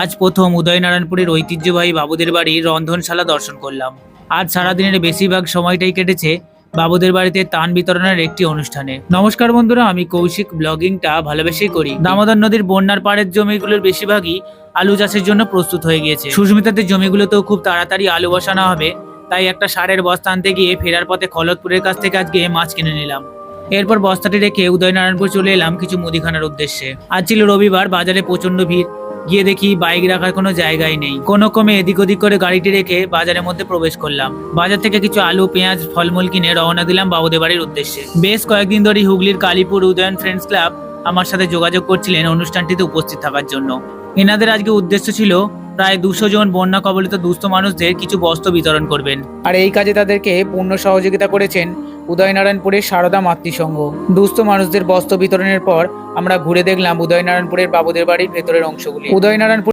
আজ প্রথম উদয়নারায়ণপুরের ঐতিহ্যবাহী বাবুদের বাড়ির রন্ধনশালা দর্শন করলাম। আজ সারাদিনের বেশিরভাগ সময়টাই কেটেছে বাবুদের বাড়িতে তান বিতরণের একটি অনুষ্ঠানে। নমস্কার বন্ধুরা, আমি কৌশিক। ব্লগিংটা ভালোবেসেই করি। দামোদর নদীর বন্যার পাড়ের জমিগুলোর বেশিরভাগই আলু চাষের জন্য প্রস্তুত হয়ে গিয়েছে। সুস্মিতাদের জমিগুলোতেও খুব তাড়াতাড়ি আলু বসানো হবে, তাই একটা সারের বস্তা আনতে গিয়ে ফেরার পথে খলতপুরের কাছ থেকে আজকে মাছ কিনে নিলাম। এরপর বস্তাটি রেখে উদয়নারায়ণপুর চলে এলাম কিছু মুদিখানার উদ্দেশ্যে। আজ ছিল রবিবার, বাজারে প্রচণ্ড ভিড়। গিয়ে দেখি বাইক রাখার কোনো জায়গাই নেই। কোনো কমে এদিক ওদিক করে গাড়িটি রেখে বাজারের মধ্যে প্রবেশ করলাম। বাজার থেকে কিছু আলু, পেঁয়াজ, ফলমূল কিনে রওনা দিলাম বাবুদের বাড়ির উদ্দেশ্যে। বেশ কয়েকদিন ধরেই হুগলির কালীপুর উদয়ন ফ্রেন্ডস ক্লাব আমার সাথে যোগাযোগ করছিলেন অনুষ্ঠানটিতে উপস্থিত থাকার জন্য। এনাদের আজকে উদ্দেশ্য ছিল প্রায় দুশো জন বন্যা কবলিত দুস্থ মানুষদের কিছু বস্ত্র বিতরণ করবেন। আর এই কাজে তাদেরকে পূর্ণ সহযোগিতা করেছেন উদয়নারায়ণপুরের সারদা মাতৃসংঘ। দুস্থ মানুষদের বস্ত্র বিতরণের পর আমরা ঘুরে দেখলাম উদয়নারায়ণপুরের বাবুদের বাড়ির ভেতরের অংশগুলি। উদয়নারায়ণপুর